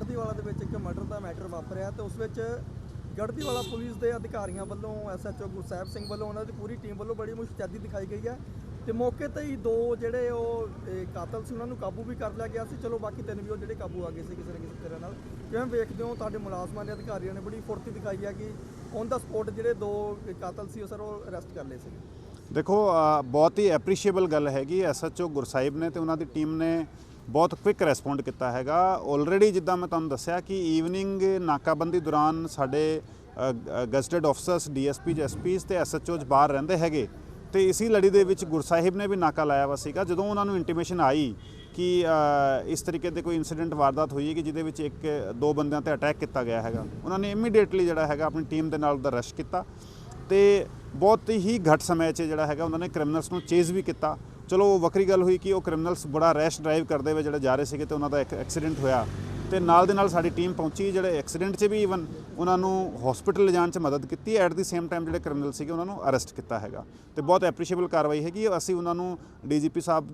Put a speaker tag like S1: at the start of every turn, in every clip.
S1: ਗੜਦੀਵਾਲਾ ਦੇ ਵਿੱਚ ਇੱਕ ਮਰਡਰ ਦਾ ਮੈਟਰ ਵਾਪਰਿਆ ਤੇ ਉਸ ਵਿੱਚ ਗੜਦੀਵਾਲਾ ਪੁਲਿਸ ਦੇ ਅਧਿਕਾਰੀਆਂ ਵੱਲੋਂ ਐਸਐਚਓ ਗੁਰਸੈਬ ਸਿੰਘ ਵੱਲੋਂ, ਉਹਨਾਂ ਦੀ ਪੂਰੀ ਟੀਮ ਵੱਲੋਂ ਬੜੀ ਮੁਸ਼ਤੈਦੀ ਦਿਖਾਈ ਗਈ ਹੈ ਤੇ ਮੌਕੇ ਤੇ ਹੀ ਦੋ ਜਿਹੜੇ ਉਹ ਕਾਤਲ ਸੀ, ਉਹਨਾਂ ਨੂੰ ਕਾਬੂ ਵੀ ਕਰ ਲਿਆ ਗਿਆ ਸੀ। ਚਲੋ ਬਾਕੀ ਤਿੰਨ ਵੀ ਉਹ ਜਿਹੜੇ ਕਾਬੂ ਆ ਗਏ ਸੀ ਕਿਸੇ ਨਾ ਕਿਸੇ ਤਰ੍ਹਾਂ ਨਾਲ। ਕਿਵੇਂ ਵੇਖਦੇ ਹੋ ਤੁਹਾਡੇ ਮੁਲਾਜ਼ਮਾਂ ਦੇ ਅਧਿਕਾਰੀਆਂ ਨੇ ਬੜੀ ਫੁਰਤੀ ਦਿਖਾਈ ਹੈ ਕਿ ਔਨ ਦਾ ਸਪੋਟ ਜਿਹੜੇ ਦੋ ਕਾਤਲ ਸੀ ਉਹ ਸਰ ਉਹ ਅਰੈਸਟ ਕਰ ਲਏ ਸੀ?
S2: ਦੇਖੋ ਬਹੁਤ ਹੀ ਐਪਰੀਸ਼ੀਏਬਲ ਗੱਲ ਹੈਗੀ ਐਸਐਚਓ ਗੁਰਸਾਹਿਬ ਨੇ ਤੇ ਉਹਨਾਂ ਦੀ ਟੀਮ ਨੇ ਬਹੁਤ ਕੁਇਕ ਰਿਸਪੌਂਡ ਕੀਤਾ ਹੈਗਾ। ਆਲਰੇਡੀ ਜਿੱਦਾਂ ਮੈਂ ਤੁਹਾਨੂੰ ਦੱਸਿਆ ਕਿ ਈਵਨਿੰਗ ਨਾਕਾਬੰਦੀ ਦੌਰਾਨ ਸਾਡੇ ਗਜ਼ਟਡ ਅਫਸਰਸ ਡੀਐਸਪੀ ਐਸਪੀਸ ਤੇ ਐਸਐਚਓਜ਼ ਬਾਹਰ ਰਹਿੰਦੇ ਹੈਗੇ। ਤੇ ਇਸੀ ਲੜੀ ਦੇ ਵਿੱਚ ਗੁਰਸਾਹਿਬ ਨੇ ਵੀ ਨਾਕਾ ਲਾਇਆ ਵਾ ਸੀਗਾ। ਜਦੋਂ ਉਹਨਾਂ ਨੂੰ ਇੰਟੀਮੇਸ਼ਨ ਆਈ ਕਿ ਇਸ ਤਰੀਕੇ ਦੇ ਕੋਈ ਇਨਸੀਡੈਂਟ ਵਾਰਦਾਤ ਹੋਈ ਹੈ ਕਿ ਜਿਹਦੇ ਵਿੱਚ ਇੱਕ, ਦੋ ਬੰਦਿਆਂ ਤੇ ਅਟੈਕ ਕੀਤਾ ਗਿਆ ਹੈਗਾ। ਉਹਨਾਂ ਨੇ ਇਮੀਡੀਏਟਲੀ ਜਿਹੜਾ ਹੈਗਾ ਆਪਣੀ ਟੀਮ ਦੇ ਨਾਲ ਉਹਦਾ ਰਸ਼ ਕੀਤਾ। ਤੇ ਬਹੁਤ ਹੀ ਘੱਟ ਸਮੇਂ 'ਚ ਜਿਹੜਾ ਹੈਗਾ ਉਹਨਾਂ ਨੇ ਕ੍ਰਿਮੀਨਲਸ ਨੂੰ ਚੇਜ਼ ਵੀ ਕੀਤਾ। ਚਲੋ, ਉਹ ਵੱਖਰੀ ਗੱਲ ਹੋਈ ਕਿ ਉਹ ਕ੍ਰਿਮੀਨਲਸ ਬੜਾ ਰੈਸ਼ ਡਰਾਈਵ ਕਰਦੇ ਹੋਏ ਜਿਹੜੇ ਜਾ ਰਹੇ ਸੀਗੇ ਤੇ ਉਹਨਾਂ ਦਾ ਇੱਕ ਐਕਸੀਡੈਂਟ ਹੋਇਆ। ਤੇ ਨਾਲ ਦੇ ਨਾਲ ਸਾਡੀ ਟੀਮ ਪਹੁੰਚੀ, ਜਿਹੜੇ ਐਕਸੀਡੈਂਟ 'ਚ ਵੀ ਇਵਨ ਉਹਨਾਂ ਨੂੰ ਹਸਪੀਟਲ ਲਿਜਾਣ 'ਚ ਮਦਦ ਕੀਤੀ ਐਟ ਦੀ ਸੇਮ ਟਾਈਮ ਜਿਹੜੇ ਕ੍ਰਿਮੀਨਲ ਸੀਗੇ ਉਹਨਾਂ ਨੂੰ ਅਰੈਸਟ ਕੀਤਾ ਹੈਗਾ। ਤੇ ਬਹੁਤ ਐਪਰੀਸ਼ੀਏਬਲ ਕਾਰਵਾਈ ਹੈਗੀ। ਅਸੀਂ ਉਹਨਾਂ ਨੂੰ ਡੀਜੀਪੀ ਸਾਹਿਬ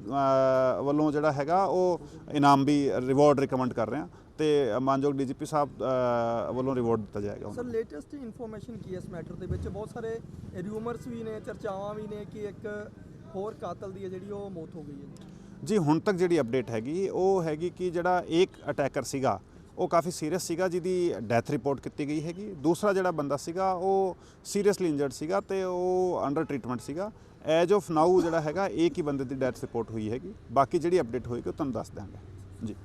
S2: ਵੱਲੋਂ ਜਿਹੜਾ ਹੈਗਾ ਉਹ ਇਨਾਮ ਵੀ ਰਿਵਾਰਡ ਰਿਕਮੈਂਡ ਕਰ ਰਹੇ ਹਾਂ। ਤੇ ਮਾਨਯੋਗ ਡੀਜੀਪੀ ਸਾਹਿਬ ਵੱਲੋਂ ਰਿਵਾਰਡ ਦਿੱਤਾ ਜਾਏਗਾ
S1: ਸਰ ਲੇਟੈਸਟ ਇਨਫੋਰਮੇਸ਼ਨ ਕੀ ਹੈ ਇਸ ਮੈਟਰ ਦੇ ਵਿੱਚ? ਬਹੁਤ ਸਾਰੇ ਰਿਊਮਰਸ ਵੀ ਨੇ ਚਰਚਾਵਾਂ ਵੀ ਨੇ ਕਿ ਇੱਕ ਹੋਰ ਕਾਤਲ ਦੀ ਹੈ ਜਿਹੜੀ ਉਹ ਮੌਤ ਹੋ ਗਈ ਹੈ।
S2: ਜੀ ਹੁਣ ਤੱਕ ਜਿਹੜੀ ਅਪਡੇਟ ਹੈਗੀ ਉਹ ਹੈਗੀ ਕਿ ਜਿਹੜਾ ਇੱਕ ਅਟੈਕਰ ਸੀਗਾ ਉਹ ਕਾਫੀ ਸੀਰੀਅਸ ਸੀਗਾ ਜਿਹਦੀ ਡੈਥ ਰਿਪੋਰਟ ਕੀਤੀ ਗਈ ਹੈਗੀ। ਦੂਸਰਾ ਜਿਹੜਾ ਬੰਦਾ ਸੀਗਾ ਉਹ ਸੀਰੀਅਸਲੀ ਇੰਜਰਡ ਸੀਗਾ ਤੇ ਉਹ ਅੰਡਰ ਟ੍ਰੀਟਮੈਂਟ ਸੀਗਾ। ਐਜ ਆਫ ਨਾਊ ਜਿਹੜਾ ਹੈਗਾ ਇੱਕ ਹੀ ਬੰਦੇ ਦੀ ਡੈਥ ਰਿਪੋਰਟ ਹੋਈ ਹੈਗੀ। ਬਾਕੀ ਜਿਹੜੀ ਅਪਡੇਟ ਹੋਏਗੀ ਉਹ ਤੁਹਾਨੂੰ ਦੱਸ ਦਾਂਗੇ